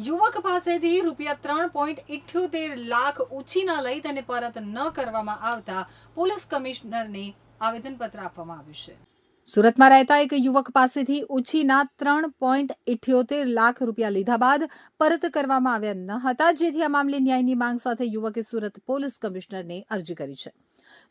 યુવક પાસેથી રૂપિયા ત્રણ પોઈન્ટ ઇઠ્યોતેર લાખ ઉછીના લઈ તેને પરત ન કરવામાં આવતા પોલીસ કમિશનરને આવેદનપત્ર આપવામાં આવ્યું છે. સુરતમાં રહેતા એક યુવક પાસેથી ઉછીના ત્રણ પોઈન્ટ ઇઠ્યોતેર લાખ રૂપિયા લીધા બાદ પરત કરવામાં આવ્યા ન હતા, જેથી આ મામલે ન્યાયની માંગ સાથે યુવકે સુરત પોલીસ કમિશનરને અરજી કરી છે.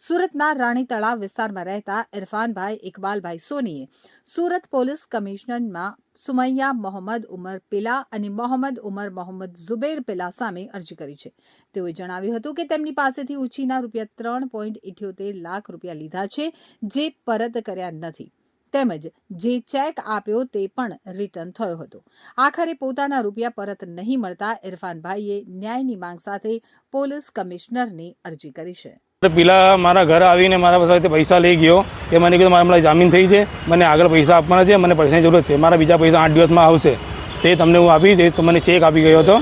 સુરતના રાણી તળાવ વિસ્તારમાં રહેતા ઇરફાનભાઈ ઇકબાલભાઈ સોનીએ સુરત પોલીસ કમિશનરમાં સુમૈયા મોહમ્મદ ઉમર પિલા અને મોહમ્મદ ઉમર મોહમ્મદ ઝુબેર પિલા સામે અરજી કરી છે. તેઓએ જણાવ્યું હતું કે તેમની પાસેથી ઉછીના રૂપિયા ત્રણ પોઈન્ટ ઇઠ્યોતેર લાખ રૂપિયા લીધા છે, જે પરત કર્યા નથી. તેમજ જે ચેક આપ્યો તે પણ રિટર્ન થયો હતો. આખરે પોતાના રૂપિયા પરત નહીં મળતા ઇરફાનભાઈએ ન્યાયની માંગ સાથે પોલીસ કમિશનરની અરજી કરી છે. પેલા મારા ઘરે આવીને મારા પાસે પૈસા લઈ ગયો. એ મને કીધું, મારા હમણાં જામીન થઈ છે. મને આગળ પૈસા આપવાના છે, મને પૈસાની જરૂરત છે. મારા બીજા પૈસા આઠ દિવસમાં આવશે. તે તમને હું આપી દઈશ તો મને ચેક આપી ગયો હતો.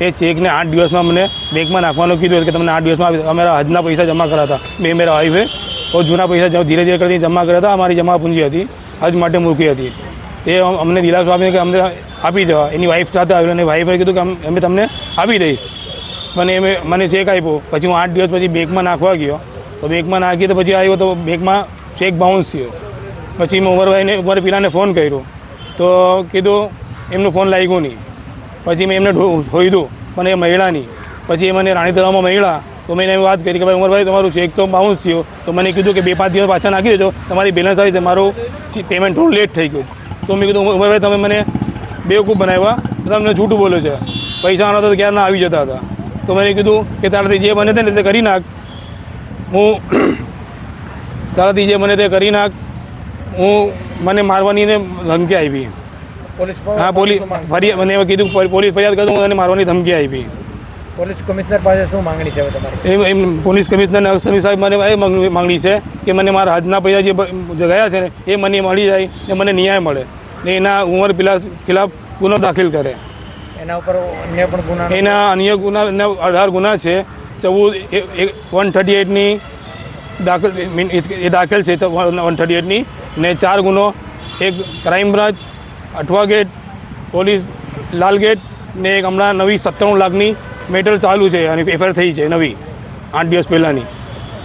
એ ચેકને આઠ દિવસમાં મને બેંકમાં નાખવાનું કીધું કે તમને આઠ દિવસમાં આપી અમારા હજના પૈસા જમા કર્યા હતા મેં મેરા વાઈફે તો જૂના પૈસા ધીરે ધીરે કરીને જમા કર્યા હતા અમારી જમા પૂંજી હતી. હજ માટે મૂકી હતી. તે અમને દિલાસો આપીને કે અમને આપી દેવા. એની વાઈફ સાથે આવ્યો અને વાઈફે કીધું કે અમે તમને આપી દઈશ. મને એમે મને ચેક આપ્યો. પછી હું આઠ દિવસ પછી બેંકમાં નાખવા ગયો. તો બેંકમાં નાખી તો પછી આવ્યો તો બેંકમાં ચેક બાઉન્સ થયો. પછી મેં ઉમરભાઈને ઉમર પીલાને ફોન કર્યો. તો કીધું, એમનો ફોન લાગ્યો નહીં. પછી મેં એમને હોઈધું પણ એ મહિલાની પછી એ મને રાણી તળાવમાં મહિલા તો મેં એને વાત કરી કે, ભાઈ, ઉમરભાઈ, તમારું ચેક તો બાઉન્સ થયો. તો મને કીધું કે, બે પાંચ દિવસ પાછા નાખી દેજો. તમારી બેલેન્સ આવી છે. મારું પેમેન્ટ થોડું લેટ થઈ ગયું. તો મેં કીધું, ઉમરભાઈ, તમે મને બેવકૂફ બનાવ્યા. તમને જૂઠું બોલો છે. પૈસા આવતા તો ક્યારના આવી જતા હતા? તો મેં કીધું કે તારાથી જે બને છે ને તે કરી નાખ. હું તારાથી જે બને તે કરી નાખ. હું મને મારવાની ને ધમકી આવી પોલીસ હા પોલીસ ફરિયાદ મને કીધું પોલીસ ફરિયાદ કરું મને મારવાની ધમકી આવી પોલીસ કમિશનર પાસે શું માંગણી છે તમારી? એમ એમ પોલીસ કમિશનર અક્ષમી સાહેબ મને એ માંગણી છે કે મને મારા હાથના પૈસા જે ગયા છે ને એ મને મળી જાય ને મને ન્યાય મળે ને એના ઉંમર પેલા ખિલાફ ગુનો દાખલ કરે. એના ઉપર અન્ય પણ ગુના એના અન્ય ગુના અઢાર ગુના છે. ચૌદ વન થર્ટી એટની દાખલ એ દાખલ છે વન થર્ટી એટની ને. ચાર ગુનો, એક crime branch, Athwa gate, police, Lal gate, ને એક હમણાં નવી સત્તાણું લાખની મેટર ચાલુ છે, અને એફઆઈઆર થઈ છે, નવી, આઠ દિવસ પહેલાંની.